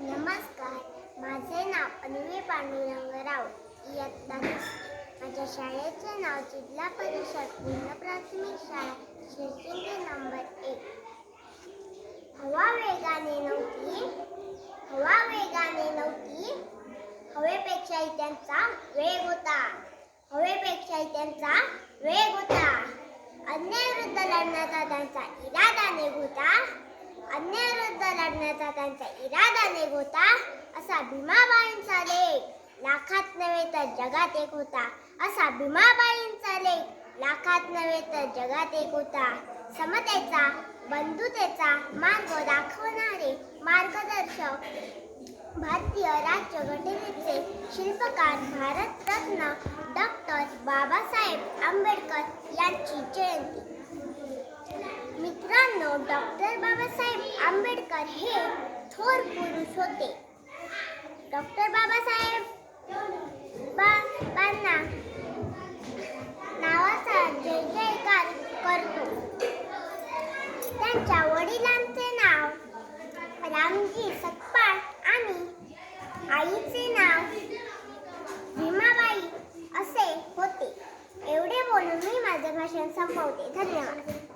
नमस्कार. माझे नाव अन्वी पांडुरंगराव इयत्ता माझ्या शाळेचे नाव जिल्हा परिषद पूर्ण प्राथमिक शाळा शिरशिंगे नंबर एक. हवा वेगाने नव्हती. हवा वेगाने नव्हती. हवेपेक्षाही त्यांचा वेग होता. हवेपेक्षाही त्यांचा वेग होता. अन्यायाविरुद्ध लढण्याचा त्यांचा इरादा नेक होता. लढण्याचा त्यांचा इरादा नेक होता असा भीमाबाईंचा लेख. लाखात नव्हे तर जगात एक होता असा भीमाबाईंचा लेख. लाखात नव्हे तर जगात एक होता. समतेचा बंधुतेचा मार्ग दाखवणारे मार्गदर्शक भारतीय राज्यघटनेचे शिल्पकार भारतरत्न डॉक्टर बाबासाहेब आंबेडकर यांची जयंती. मित्रांनो डॉक्टर बाबासाहेब आंबेडकर हे थोर पुरुष होते. डॉक्टर बाबासाहेब बाबांना नावाचा जय जयकार करतो. त्यांच्या वडिलांचे नाव रामजी सकपाळ आणि आईचे नाव भीमाबाई असे होते. एवढे बोलून मी माझे भाषण संपवते. धन्यवाद.